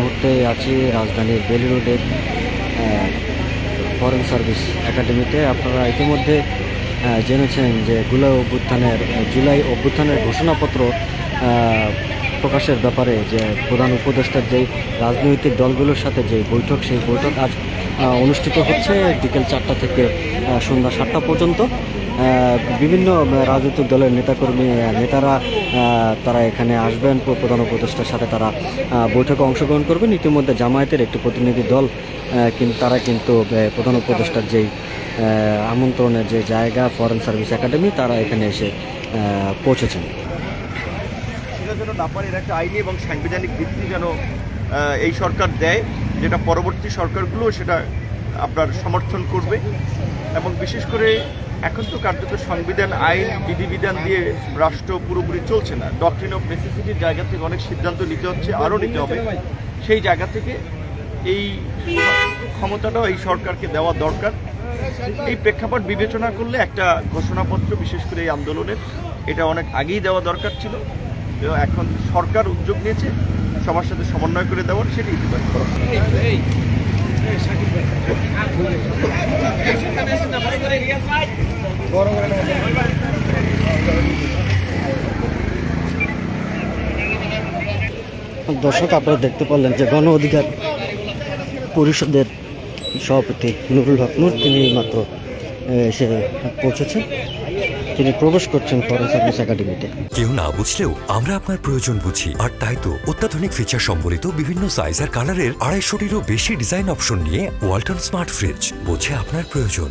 মুহূর্তে আছি রাজধানীর বেলি রোডের ফরেন সার্ভিস একাডেমিতে আপনারা ইতিমধ্যে জেনেছেন যে জুলাই অভ্যুত্থানের জুলাই অভ্যুত্থানের ঘোষণাপত্র প্রকাশের ব্যাপারে যে প্রধান উপদেষ্টার যেই রাজনৈতিক দলগুলোর সাথে যে বৈঠক, সেই বৈঠক আজ অনুষ্ঠিত হচ্ছে বিকেল চারটা থেকে সন্ধ্যা সাতটা পর্যন্ত। বিভিন্ন রাজনৈতিক দলের নেতাকর্মী নেতারা তারা এখানে আসবেন। প্রধান উপদেষ্টার সাথে তারা বৈঠকে অংশগ্রহণ করবেন। ইতিমধ্যে জামায়াতের একটি প্রতিনিধি দল কিন্তু তারা কিন্তু প্রধান উপদেষ্টার যেই আমন্ত্রণের যে জায়গা ফরেন সার্ভিস একাডেমি তারা এখানে এসে পৌঁছেছেন। যেন একটা এবং সাংবিধানিক ভিত্তি যেন এই সরকার দেয়, যেটা পরবর্তী সরকারগুলো সেটা আপনার সমর্থন করবে। এবং বিশেষ করে এখন তো কার্যত সংবিধান, আইন বিধিবিধান দিয়ে রাষ্ট্র পুরোপুরি চলছে না। ডক্ট্রিন অফ নেসেসিটির জায়গা থেকে অনেক সিদ্ধান্ত নিতে হচ্ছে, আরও নিতে হবে। সেই জায়গা থেকে এই ক্ষমতাটাও এই সরকারকে দেওয়া দরকার। এই প্রেক্ষাপট বিবেচনা করলে একটা ঘোষণাপত্র, বিশেষ করে এই আন্দোলনের, এটা অনেক আগেই দেওয়া দরকার ছিল। এখন সরকার উদ্যোগ নিয়েছে, সবার সাথে সমন্বয় করে দেওয়ার, সেটা ইতিবাচক। দর্শক, আপনারা দেখতে পারলেন যে গণ অধিকার পরিষদের সভাপতি নুরুল হক নূর, তিনি মাত্র এসে পৌঁছেছেন। তিনি প্রবেশ করছেন ফরেন সার্ভিস একাডেমিতে। কেউ না বুঝলেও আমরা আপনার প্রয়োজন বুঝি। আর তাই তো অত্যাধুনিক ফিচার সম্বলিত বিভিন্ন সাইজ আর কালারের আড়াইশোটিরও বেশি ডিজাইন অপশন নিয়ে ওয়ালটন স্মার্ট ফ্রিজ বোঝে আপনার প্রয়োজন।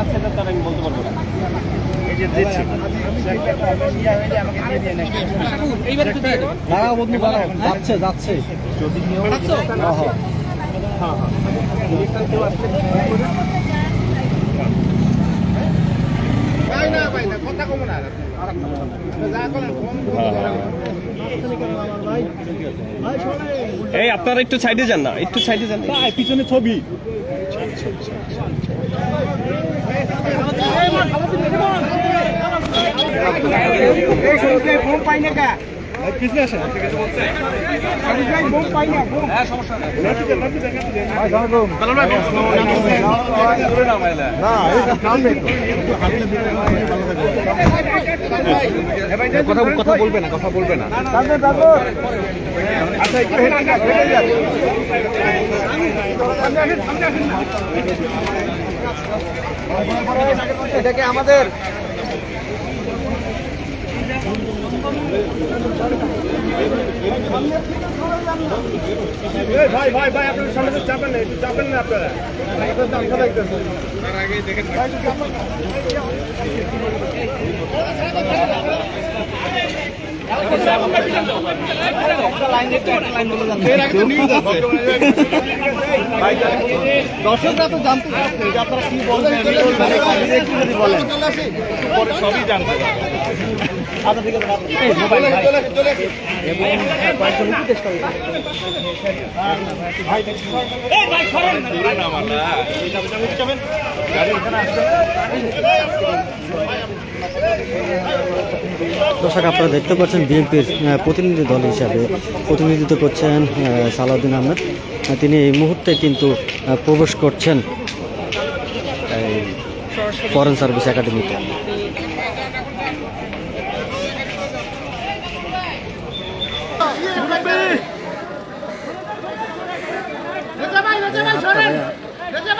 চাচ্ছে না তার আমি বলতে পারব না। এই যে দিচ্ছি। যাচ্ছে যাচ্ছে। এই আপনারা একটু সাইডে যান না একটু সাইডে যান। পিছনে ছবি। কথা বলবে না কথা বলবে না। এটাকে আমাদের ভাই ভাই ভাই আপনাদের সামনে তো চাপেন না একটু চাপেন না আপনারা। দর্শকরা তো জানতে চাচ্ছে আপনারা কি বলবেন? বলেন? সবই জানতে দর্শক, আপনারা দেখতে পাচ্ছেন বিএনপির প্রতিনিধি দল হিসাবে প্রতিনিধিত্ব করছেন সালাউদ্দিন আহমেদ। তিনি এই মুহূর্তে কিন্তু প্রবেশ করছেন ফরেন সার্ভিস একাডেমিতে রেজা ভাই রেজা ভাই সরেন রেজা ভাই সরেন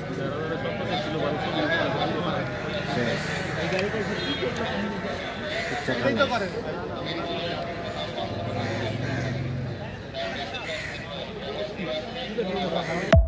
っちゃかかるかな。